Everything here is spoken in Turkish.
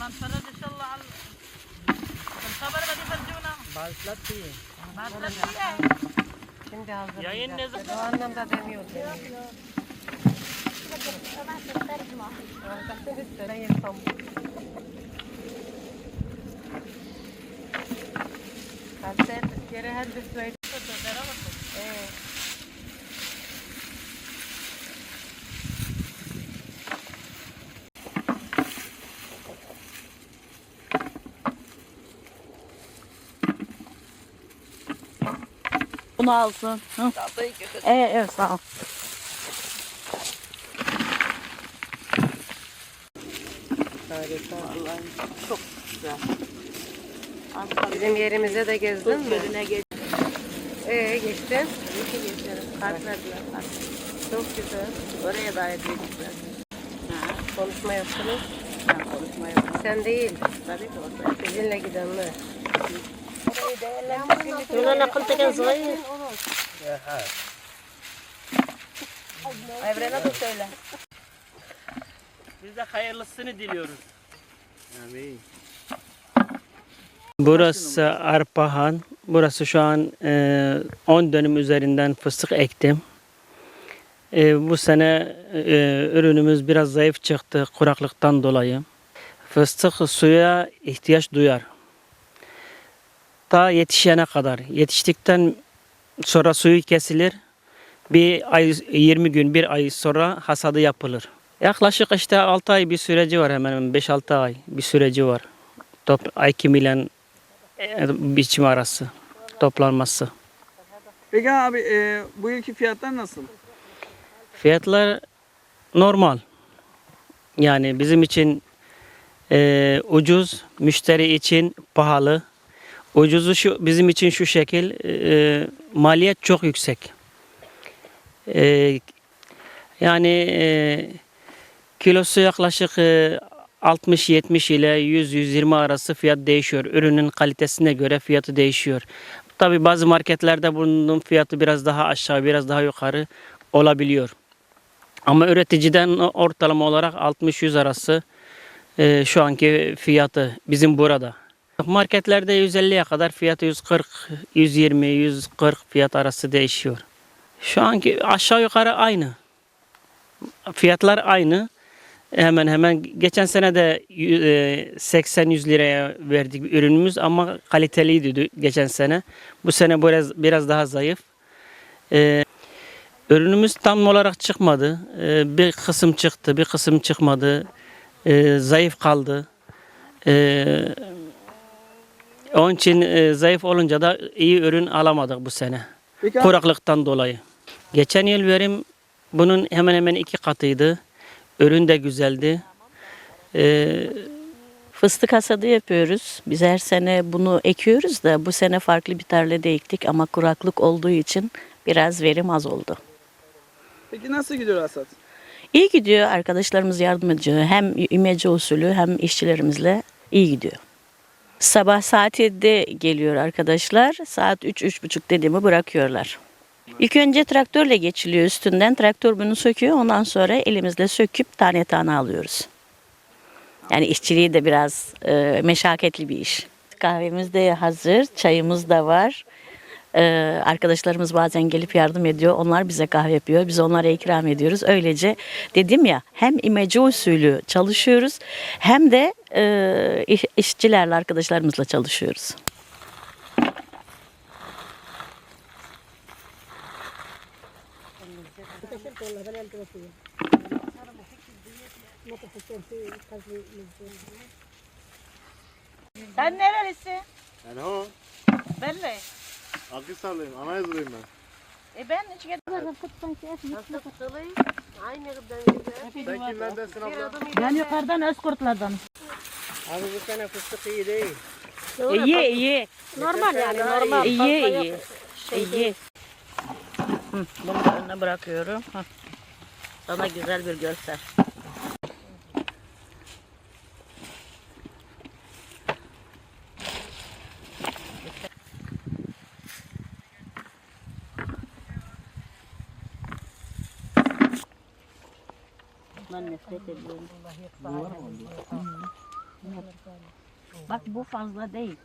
ما نفرج ان شاء الله على الخبر بدي يفرجونا Başlat iyi. ما تفرجيها Şimdi hazır. Yayın ne zaman? O anlamda demiyor. Ben yere her bir Bunu alsın. Hı. Evet, evet sağ ol. harika. Çok güzel. Bizim yerimize de gezdin mi? Gölüne. Ee geçtin. Çok güzel. Oraya da edecekler. Konuşma yaptınız. Ben konuşma yapayım. Sen değil. Tabii ki orada. Sizinle gidenler. Yunan'a nakıl teken zayıf. Evrene de söyle. Biz de hayırlısını diliyoruz. Burası Arpahan. Burası şu an e, 10 dönüm üzerinden fıstık ektim. E, bu sene e, ürünümüz biraz zayıf çıktı kuraklıktan dolayı. Fıstık suya ihtiyaç duyar. Ta yetişene kadar. Yetiştikten sonra suyu kesilir. Bir ay 20 gün, bir ay sonra hasadı yapılır. Yaklaşık işte 6 ay bir süreci var hemen hemen 5-6 ay bir süreci var. Top, ekim ile e, biçim arası toplanması. Peki abi e, bu yılki fiyatlar nasıl? Fiyatlar normal. Yani bizim için e, ucuz, müşteri için pahalı. Ucuzu şu bizim için şu şekil, e, maliyet çok yüksek. E, yani e, kilosu yaklaşık e, 60-70 ile 100-120 arası fiyat değişiyor. Ürünün kalitesine göre fiyatı değişiyor. Tabi bazı marketlerde bunun fiyatı biraz daha aşağı, biraz daha yukarı olabiliyor. Ama üreticiden ortalama olarak 60-100 arası e, şu anki fiyatı bizim burada. Marketlerde 150'ye kadar fiyatı 140, 120, 140 fiyat arası değişiyor. Şu anki aşağı yukarı aynı. Fiyatlar aynı. Hemen hemen geçen sene de 80-100 liraya verdik ürünümüz ama kaliteliydi geçen sene. Bu sene biraz biraz daha zayıf. E, Ürünümüz tam olarak çıkmadı. Ee, bir kısım çıktı, bir kısım çıkmadı. Ee, zayıf kaldı. Ee, onun için e, zayıf olunca da iyi ürün alamadık bu sene. Peki abi, Kuraklıktan dolayı. Geçen yıl verim bunun hemen hemen iki katıydı. Ürün de güzeldi. Ee, Fıstık hasadı yapıyoruz. Biz her sene bunu ekiyoruz da bu sene farklı bir tarlada ektik ama kuraklık olduğu için biraz verim az oldu. peki nasıl gidiyor hasat? İyi gidiyor. Arkadaşlarımız yardım ediyor. Hem imece usulü hem işçilerimizle iyi gidiyor. Sabah saat 7'de geliyor arkadaşlar. Saat 3-3.30 dediğimi bırakıyorlar. İlk önce traktörle geçiliyor üstünden. Traktör bunu söküyor. Ondan sonra elimizle söküp tane tane alıyoruz. Yani işçiliği de biraz e, meşakkatli bir iş. Kahvemiz de hazır, çayımız da var. Ee, arkadaşlarımız bazen gelip yardım ediyor. Onlar bize kahve yapıyor. Biz onlara ikram ediyoruz. Öylece dedim ya hem imece usulü çalışıyoruz hem de e, iş- işçilerle arkadaşlarımızla çalışıyoruz. Sen nerelisin? Yani o. Belli. Akhisarlıyım. Anayazılıyım ben. E ben hiç gel- Sen kimlerdensin abla? Ben yukarıdan Özkurtlardan. Abi bu sene fıstık iyi değil. İyi iyi. Normal yani normal. İyi iyi. İyi. Hı, Bunu önüne bırakıyorum. Hı. Sana güzel bir görsel. Ben nefret ediyorum. Bak bu fazla değil.